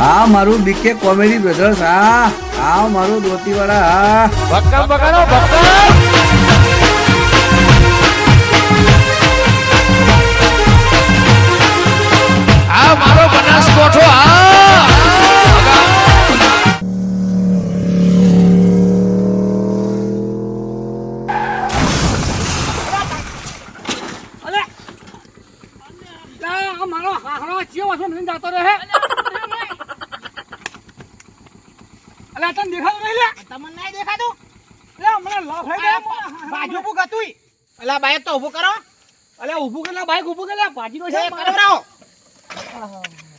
હા મારું બીકે comedy brothers હા હા મારું દોતીવાળા હા. ભક્કમ બગાડો ભક્કમ. આ મારો બનાસકોઠો આ મારો હાહરો ચિયો વાસો મને જાતો રહે. અલે તને દેખાતું નહીં લે? તમને નહીં દેખાતું? અલે મને લાફ ગયા બાજુ ઊભું ગતુંય અલા બાઈક તો ઊભું કરો. અલે ઊભું કરેલા બાઈક ઊભું કરેલા ભાજી નો છે એ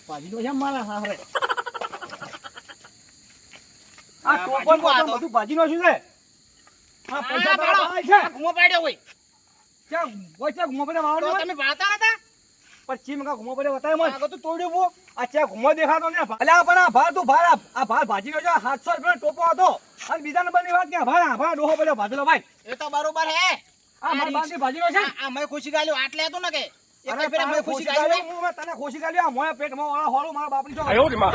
ભાજી નો છે મારા હાહરે આ આ ટોપન ભાજીનો આ તો. બધું ભાજી નો શું છે આ પૈસા પાડો. છે. ઘૂમો પાડ્યો હોય. ક્યાં હોય છે ઘુમો તમે વાતા નતા? પણ ચીમ કા ઘુમો પડે બતાય મને. આગળ તો તોડ્યું બો આ ચા ઘુમો દેખાતો ને અલે આ પણ આ ભાર તું ભાર. આ- ભાર ભાજી ગયો સાતસો રૂપિયા ટોપો હતો. અને બીજા નંબરની વાત ક્યાં ભાર આ ભાર ડોહો પડ્યો. ભાજલો ભાઈ. એ તો બરોબર હે. આ મારી ભાજી નો છે. આ- મેં ખુશી ગાલ્યો આટલે હતું ને કે? અરે જ ફેરે ખુશી ખુશી ગાલી, હું મેં તને ખુશી ગાલી, આ મોયા પેટમાં વાળા હોરું મારા બાપની ચોકડી. આયો રે માં.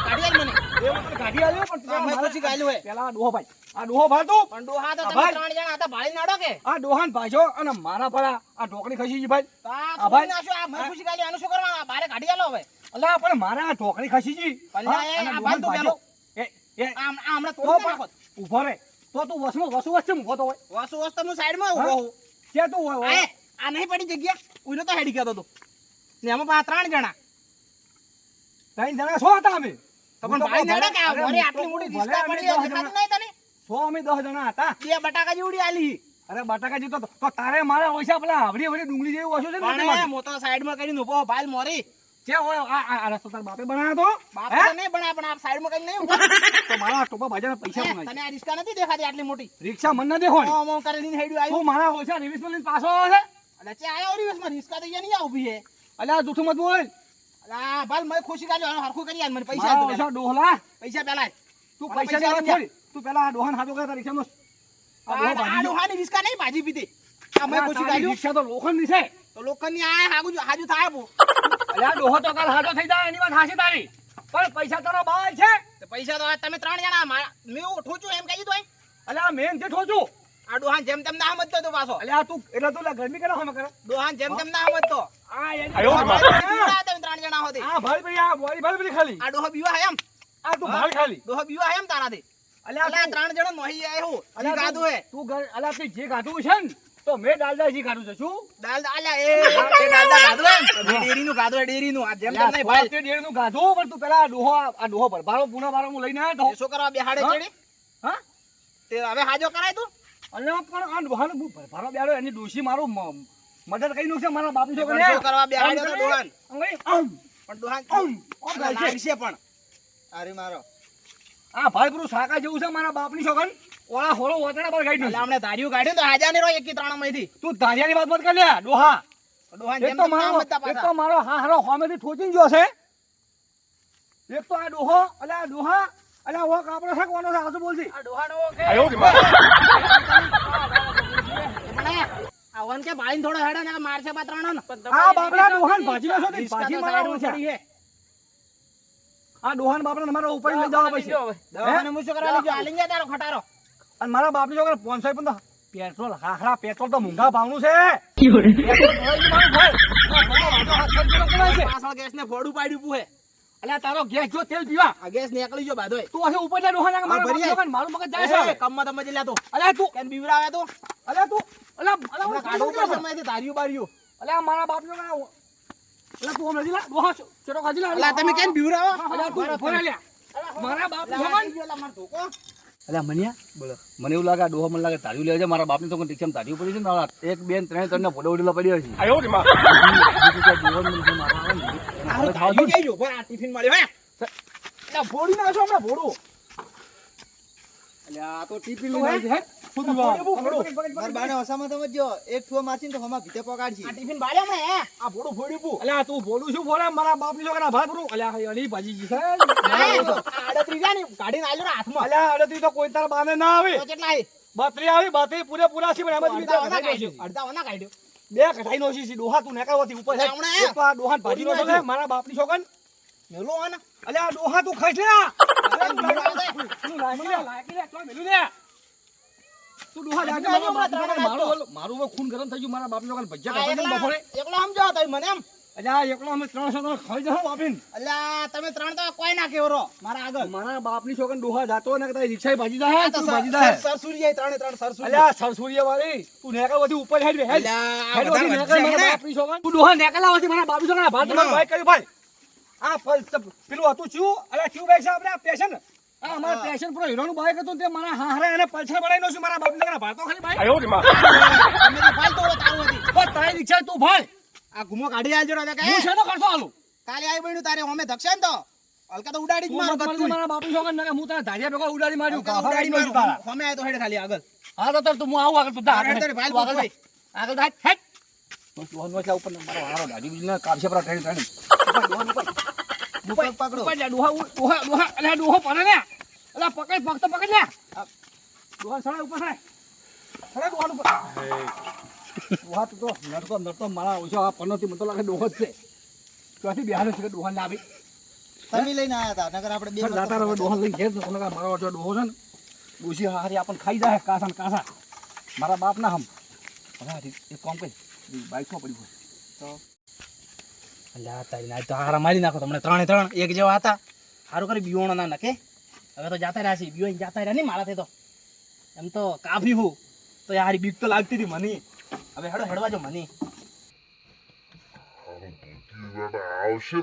કાઢી આલ મને. એ વખતે કાઢી આલ્યો, પણ આ મેં મારે- ખુશી ગાલ્યું હે પેલા આ ડોહો ભાઈ. આ ડોહો ભાઈ પણ ડોહા તો તમે ત્રણ જણા હતા ભાળી નાડો કે? આ ડોહાન ભાઈજો અને મારા ભલા આ ઢોકળી ખસી ગઈ ભાઈ. આ આ ભાઈ. તોડી આ મેં ખુશી ગાલ્યું, આનું શું કરવાનું? બારે કાઢી આલો હવે. અલા પણ મારા આ ઢોકળી ખસી ગઈ. આ ભાઈ તું. એ એ. આમ તો ઊભો રે. તો તું વસમો વસુ વસ્તુ તો હોય. વાસુ વસ્તુ તો હું સાઈડમાં હા? હું. ક્યાં તું હોય? આ નહીં પડી જગ્યા? ઉઈનો તો હેડી ગયો ને એમાં પાછા ત્રણ જણા. ત્રણ જણા છો હતા અમે પણ ભાઈ નડે કે આ અરે મોરી હું આટલી મોટી ભલે પડી દસ દેખાતું નહીં તને? સો અમે દસ જણા હતા. બે બટાકા જેવડી આલી અરે બટાકા જીતો તો તારે મારા ઓછા પેલા આવડી આવડી ડુંગળી જેવું ઓછું છે ને મોટો સાઈડમાં કરીને ઊભો ભાઈ મોરી. ક્યાં હોય આ આ- આ રસ્તો તારા બાપે બનાવ્યો તો. બાપ તો નહીં પણ આ સાઈડમાં કઈ નહીં તો મારા ટોપા પૈસા તને આ રિક્ષા નથી દેખાતી આટલી મોટી? રિક્ષા મને ના દેખો. ઓમ ઓમ કરીને હેડ્યું આવ્યું. તું મારા ઓછા રિવિસમાં લઈને પાછો આવે છે એટલે ચે આયો રિસ્કા તો અહીંયા નહીં આ જૂઠું મત બોલ. ભાઈ ખુશી આનું હરખું કરી આલ મને પૈસા ડોહલા. પૈસા પેલા. તું પૈસા ની છોડ પેલા ડોહાન હાથો કરતા રિક્ષામાં આ આ ડોહાની રિસ્કા નહીં ભાજી પીધી. આ મેં ખુશી કાઢ્યું. રિક્ષા તો છે. તો લોખંડની આ હાજુ હાજુ થાય ડોહો તો કાલ હાથો થઈ જાય એની વાત હાચી તારી. પણ પૈસા તારો બાય છે. પૈસા તો તમે ત્રણ જણા મેં ઉઠું છું એમ કહી દીધું અલ્યા મેં જે ઠોચું. આ ડોહાન જેમ તેમ ના સમજતો તું પાછો. અલ્યા તું એટલે તું ગરમી કરે હમ કરે? ડોહાન જેમ તેમ ના સમજતો આ એની- આયો રે માં. બીવડા તમે ત્રણ જણા હોતી. આ ભાઈ ભાઈ આ બોડી ભાઈ પેલી ખાલી. આ ડોહો બીવા એમ. આ તું ભાળ ખાલી. ડોહો બીવા એમ તારાથી. અલ્યા અલ્યા ત્રણ જણા મોહી આય હું. ગાધું હે. તું અલ્યા તું જે ગાધું છે ને તો મેં ડાલડા જી ગાધું શું? દાલ એ એ દાલદા ગાધું હે ને? મેં ડેરીનું ગાધું હે આ જેમ તેમ નહીં ભાઈ. તે ડેરનું ગાધું પણ તું પેલા આ ડોહો આ ડોહો ભરભારો પૂના બારો હું લઈને આવ્યો એ શું કરવા બેહાડે ચડી? હા? તે હવે હાજો કરાય તું? અલ્યા પણ આ ડોહાનો ભરભારો બેડો એની ડોશી મારું મદદ કરી નાખશે મારા બાપુ છો કરે કરવા બેડો તો આમ ડોહાન? આમ, પણ ડોહાન આમ. લાગશે? પણ. અરે મારો. આ ભાઈ પૂરું શાકા જેવું છે મારા બાપની છોકરી. ઓળા હોળો વતડા પર ગાઈ આપણે. ધાર્યું કાઢ્યું તો હાજા ને રો એક ત્રણમાંથી તું ધારિયાની વાત મત કર લે ડોહા. ડોહાન જેમ તો મારો એક તો મારો હા હારો હોમેથી ઠોચીને જોશે એક તો આ ડોહો અલ્યા આ ડોહા અલે વોક આપણો છે કોનો છે આજુ બોલજી આ ડોહાનો કે આયો રે માં. પણ એ, આ વન કે ભાઈને થોડો હેડે ને મારશે બા ત્રણો ને. આ બાપડા ડોહાન ભાજી નાખો તે ભાજી તો છે. આ ડોહાન બાપડા મારા ઉપર લઈ જવા પછી દવાખાને મુસો કરા કરવા લઈ આ લઈ તારો ખટારો. અને મારા બાપની છોકરા પાંચસો પણ તો પેટ્રોલ હાહડા પેટ્રોલ તો મોંઘા ભાવનું છે? પાછળ ગેસને ફોડું પાડ્યું પૂહે. અલે તારો ગેસ જો તેલ પીવા. આ ગેસ નીકળી ગયો બાદોય તું હશે ઉપર જા ડોહાન મારો. છોકરાને મારું મગજ જાય છે. કમમાં તમે જ લેતો. અલે તું. ભીવડા આવે તો? અલે તું અલે અલે કાઢો ઉપર સમય એમાંથી ધાર્યું બાર્યું. અલે આ મારા બાપનો ના અલે તું હમણાં લા ડોહા ચેટો ખાજી લા અલા, તમે તું ઊભો રહે મારા બાપ અલા, આવી ગયો, અલા, ધોકો. અલ્યા મન્યા બોલો મને એવું લાગે આ ડોહો મને લાગે તાળીઓ લેવા છે મારા બાપની તો કોઈ રિક્ષામાં તાળીઓ પડી છે ને એક બેન ત્રણ ત્રણ ફોટો ઉડેલા પડ્યા છે આયો રે માં. મારા ને. આ ટિફિન મળ્યો, હે? અલા, ફોડી હમણાં, ફોડું. અલે આ તો ટીપી લઈ જાય છે હે મારા બાને હસામાં તમે જો એક ઠુવા મારશી તો હમા ભીતે પગાડશી. આ ટિફિન બાળ્યો હમણાં, આ ફોડું ફોડ્યું પૂ. અલે તું બોલું છું બોલે મારા બાપની છોકરા ભાત પૂરું અલે ભાજી જી ને, આલ્યો હાથમાં. તો કોઈ તાર બાને ના આવે. તો કેટલા બત્રી આવી બત્રી પૂરે પૂરા છે પણ એમાં બીજા ઓના કઢાઈ કાઢ્યો, અડધા ઓના કાઢ્યો. બે કઢાઈ નો છે ડોહા તું નેકાવતી ઉપર છે. તો ડોહાન ભાજી નો છે મારા બાપની છોકન મેલો આને. અલ્યા ડોહા તું ખાઈશ લે. તું લાગી લે. લાગી લે ચોય મેલું લે. તું ડોહા લાગી મારા મારું મારું ખૂન ગરમ થઈ ગયું મારા બાપને વગર ભજીયા આ ને બપોરે. એકલો સમજાવો તમે મને એમ. અલ્યા એકલો અમે ત્રણ સદન ખાઈ જશો બાપીન. અલ્યા તમે ત્રણ તો કોઈ ના કેવરો મારા આગળ. મારા બાપની છોકરા ડોહા જાતો ને કદાચ રિક્ષા ભાજી જાય તું ભાજી જાય. સર- ત્રણે ત્રણ સરસુરીયા. અલ્યા સરસુરિયા વાળી તું નેકળ વધી ઉપર હેડ હેડ. હેડ વધી નેકળ મારા બાપની છોકન તું ડોહા નેકળા વધી મારા બાપની છોકન ભાત ભાઈ કર્યું ભાઈ. આ પેલું હતું ચિયું અલ્યા ચિયું ભાઈ છે આપણે પેશન આ અમારા પેશન પ્રો હીરોનું બાઈક હતું તે મારા હાહરા એને પલ્સર બનાવી નાખ્યું મારા બાપ છોકરા ભાતો ખાલી ભાઈ તમે તો ભાઈ તો તારું હતી. બસ તારી રિક્ષા તું ભાઈ આ ગુમો કાઢી આલજો ને કે હું શેનો કરતો આલું કાલે આઈ બન્યું તારે અમે ધક્ષે ને તો હલકા તો ઉડાડી જ મારો માર બધું. મારા બાપની છોકન ને હું તને ધારિયા ભેગો ઉડાડી માર્યું કાફા ઉડાડી કાઢી તારા અમે આયો તો હેડ ખાલી આગળ હા તો તાર તું હું આવું આગળ તું ધાર આગળ ભાઈ આગળ જા હેટ તો તું હનવા ઉપર મારો હારો દાઢી બીજના કાપશે પર ટ્રેન ટ્રેન પકડો. ડોહા ડોહા ડોહા અલ્યા ડોહો પડે ને. અલ્યા પકડ તો પકડ લે ડોહા સળાય ઉપર સળાય. સળાય ડોહાનું ઉપર. ડોહા તું તો નડતો નડતો મારા ઓછો આ મને તો લાગે ડોહો જ છે. ત્યાંથી બિહાર છે ડોહા ને આવી તમે લઈને આયા હતા નગર આપણે બે દાતા હવે ડોહા લઈને ઘેર તો મારો ઓછો ડોહો છે ને. ડોસી હારી આપણને ખાઈ જાય કાસા ને કાસા મારા બાપ ના હમ. હવે એક કામ કરી બાઈક પડ્યું પડી હોય. સારું કરી બીવણો ના હવે તો જાતા રહ્યા છે. બીવો જાતા રહ્યા નહીં મારાથી તો. એમ તો કાફી હું. તો યાર બીક તો લાગતી હતી મને. હવે હેડો, હેડવા જો મને. આવશે